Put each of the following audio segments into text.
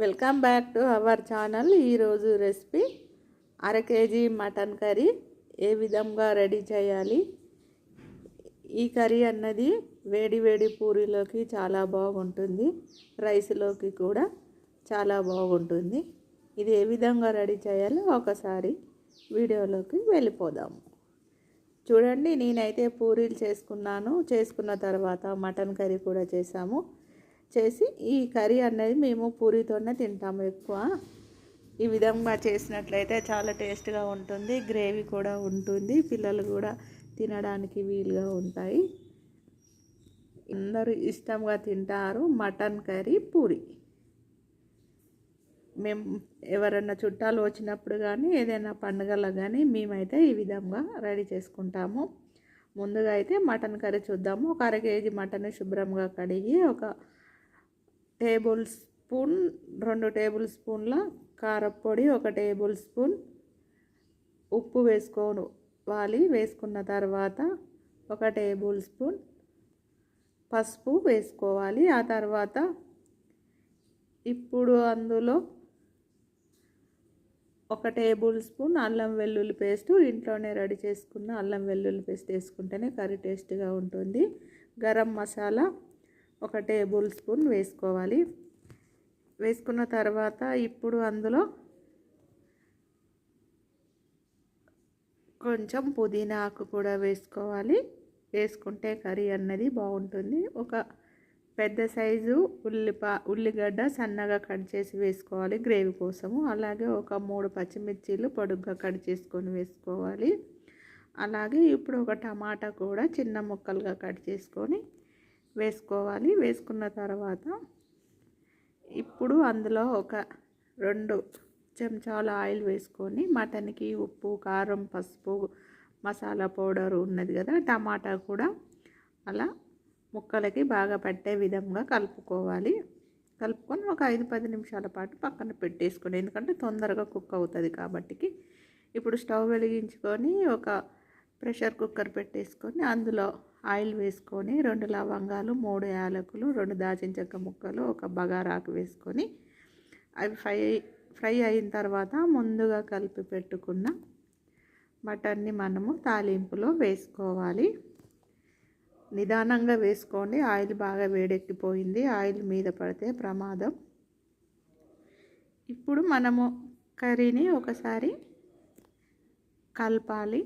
Welcome back to our channel. ఈరోజు recipe అర KG mutton curry ఏ విధంగా రెడీ చేయాలి? ఈ కర్రీ అన్నది వేడి వేడి పూరీలోకి చాలా బాగుంటుంది. రైస్లోకి కూడా చాలా బాగుంటుంది. ఇది ఏ విధంగా రెడీ చేయాలో ఒకసారి వీడియోలోకి వెళ్ళిపోదాము. చూడండి నేనైతే పూరీలు చేసుకున్నాను. చేసుకున్న తర్వాత మటన్ కర్రీ కూడా చేసాము చేసి ఈ కర్రీ అనేది మేము పూరితోనే తింటాము ఎక్కువ. ఈ విధంగా చేసినట్లయితే చాలా టేస్ట్గా ఉంటుంది గ్రేవీ కూడా ఉంటుంది పిల్లలు కూడా తినడానికి వీలుగా ఉంటాయి. అందరూ ఇష్టంగా తింటారు మటన్ కర్రీ పూరి. మేము ఎవరైనా చుట్టాలు వచ్చినప్పుడు కానీ ఏదైనా పండుగలకు కానీ మేమైతే ఈ విధంగా రెడీ చేసుకుంటాము. ముందుగా అయితే మటన్ కర్రీ చూద్దాము. ఒక అర కేజీ మటన్ శుభ్రంగా కడిగి ఒక టేబుల్ స్పూన్ రెండు టేబుల్ స్పూన్ల కారపొడి ఒక టేబుల్ స్పూన్ ఉప్పు వేసుకోవాలి వేసుకున్న తర్వాత ఒక టేబుల్ స్పూన్ పసుపు వేసుకోవాలి. ఆ తర్వాత ఇప్పుడు అందులో ఒక టేబుల్ స్పూన్ అల్లం వెల్లుల్లి పేస్ట్ ఇంట్లోనే రెడీ చేసుకున్న అల్లం వెల్లుల్లి పేస్ట్ వేసుకుంటేనే కర్రీ టేస్ట్గా ఉంటుంది. గరం మసాలా ఒక టేబుల్ స్పూన్ వేసుకోవాలి. వేసుకున్న తర్వాత ఇప్పుడు అందులో కొంచెం పుదీనా ఆకు కూడా వేసుకోవాలి. వేసుకుంటే కర్రీ అన్నది బాగుంటుంది. ఒక పెద్ద సైజు ఉల్లిపా ఉల్లిగడ్డ సన్నగా కట్ చేసి వేసుకోవాలి గ్రేవీ కోసము. అలాగే ఒక మూడు పచ్చిమిర్చీలు పొడుగ్గా కట్ చేసుకొని వేసుకోవాలి. అలాగే ఇప్పుడు ఒక టమాటా కూడా చిన్న ముక్కలుగా కట్ చేసుకొని వేసుకోవాలి. వేసుకున్న తర్వాత ఇప్పుడు అందులో ఒక రెండు చెంచాల ఆయిల్ వేసుకొని మటన్కి ఉప్పు కారం పసుపు మసాలా పౌడర్ ఉన్నది కదా టమాటా కూడా అలా ముక్కలకి బాగా పట్టే విధంగా కలుపుకోవాలి. కలుపుకొని ఒక ఐదు పది నిమిషాల పాటు పక్కన పెట్టేసుకోండి. ఎందుకంటే తొందరగా కుక్ అవుతుంది కాబట్టికి ఇప్పుడు స్టవ్ వెలిగించుకొని ఒక ప్రెషర్ కుక్కర్ పెట్టేసుకొని అందులో ఆయిల్ వేసుకొని రెండు లవంగాలు మూడు యాలకులు రెండు దాచిన చెక్క ముక్కలు ఒక బగారాకు వేసుకొని అవి ఫ్రై ఫ్రై అయిన తర్వాత ముందుగా కలిపి పెట్టుకున్న మటన్ని మనము తాలింపులో వేసుకోవాలి. నిదానంగా వేసుకోండి. ఆయిల్ బాగా వేడెక్కిపోయింది. ఆయిల్ మీద పడితే ప్రమాదం. ఇప్పుడు మనము కర్రీని ఒకసారి కలపాలి.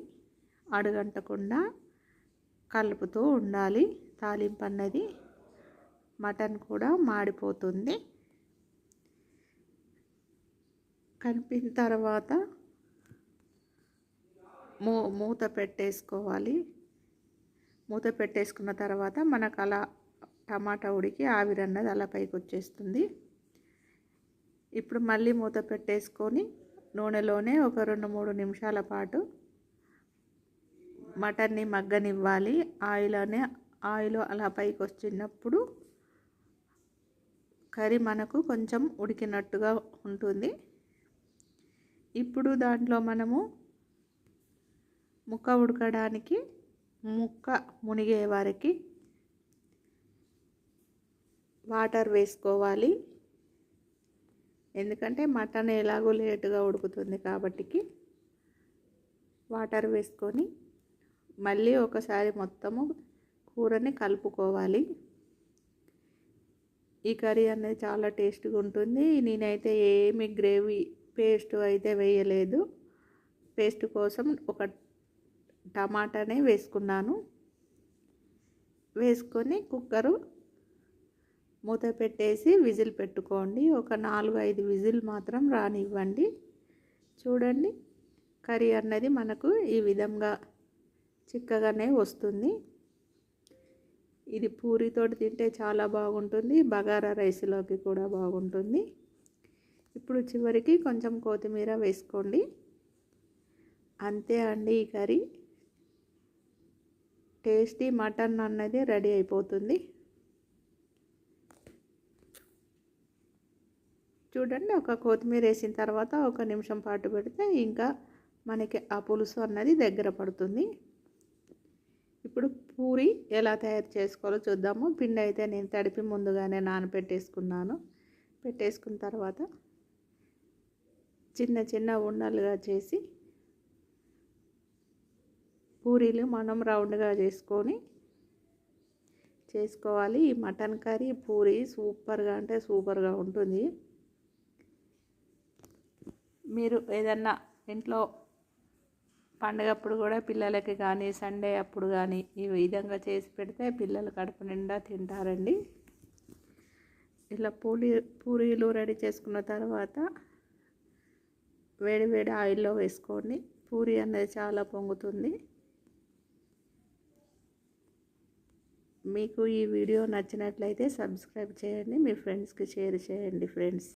అడుగంటకుండా కలుపుతూ ఉండాలి. తాలింపు అన్నది మటన్ కూడా మాడిపోతుంది. కలిపిన తర్వాత మూ మూత పెట్టేసుకోవాలి. మూత పెట్టేసుకున్న తర్వాత మనకు అలా టమాటా ఉడికి ఆవిరి అన్నది అలా పైకి వచ్చేస్తుంది. ఇప్పుడు మళ్ళీ మూత పెట్టేసుకొని నూనెలోనే ఒక రెండు మూడు నిమిషాల పాటు మటన్ని మగ్గనివ్వాలి. ఆయిల్ అనే ఆయిల్ అలా పైకి వచ్చినప్పుడు కర్రీ మనకు కొంచెం ఉడికినట్టుగా ఉంటుంది. ఇప్పుడు దాంట్లో మనము ముక్క ఉడకడానికి ముక్క మునిగే వారికి వాటర్ వేసుకోవాలి. ఎందుకంటే మటన్ ఎలాగో లేటుగా ఉడుకుతుంది కాబట్టికి వాటర్ వేసుకొని మళ్ళీ ఒకసారి మొత్తము కూరని కలుపుకోవాలి. ఈ కర్రీ అనేది చాలా టేస్ట్గా ఉంటుంది. నేనైతే ఏమి గ్రేవీ పేస్ట్ అయితే వేయలేదు. పేస్ట్ కోసం ఒక టమాటానే వేసుకున్నాను. వేసుకొని కుక్కరు మూత పెట్టేసి విజిల్ పెట్టుకోండి. ఒక నాలుగు ఐదు విజిల్ మాత్రం రానివ్వండి. చూడండి కర్రీ అన్నది మనకు ఈ విధంగా చిక్కగానే వస్తుంది. ఇది పూరితోటి తింటే చాలా బాగుంటుంది. బగారా రైస్లోకి కూడా బాగుంటుంది. ఇప్పుడు చివరికి కొంచెం కొత్తిమీర వేసుకోండి. అంతే అండి ఈ కర్రీ. టేస్టీ మటన్ అన్నది రెడీ అయిపోతుంది. చూడండి ఒక కొత్తిమీర వేసిన తర్వాత ఒక నిమిషం పాటు పెడితే ఇంకా మనకి ఆ పులుసు అన్నది దగ్గర పడుతుంది. ఇప్పుడు పూరి ఎలా తయారు చేసుకోవాలో చూద్దాము. పిండి అయితే నేను తడిపి ముందుగానే నానబెట్టేసుకున్నాను. పెట్టేసుకున్న తర్వాత చిన్న చిన్న ఉండలుగా చేసి పూరీలు మనం రౌండ్గా చేసుకొని చేసుకోవాలి. ఈ మటన్ కర్రీ పూరి సూపర్గా అంటే సూపర్గా ఉంటుంది. మీరు ఏదన్నా ఇంట్లో పండగప్పుడు కూడా పిల్లలకి కానీ సండే అప్పుడు కానీ ఈ విధంగా చేసి పెడితే పిల్లలు కడుపు నిండా తింటారండి. ఇలా పూరి పూరీలు రెడీ చేసుకున్న తర్వాత వేడి వేడి ఆయిల్లో వేసుకోండి పూరి అనేది చాలా పొంగుతుంది. మీకు ఈ వీడియో నచ్చినట్లయితే సబ్స్క్రైబ్ చేయండి మీ ఫ్రెండ్స్కి షేర్ చేయండి ఫ్రెండ్స్.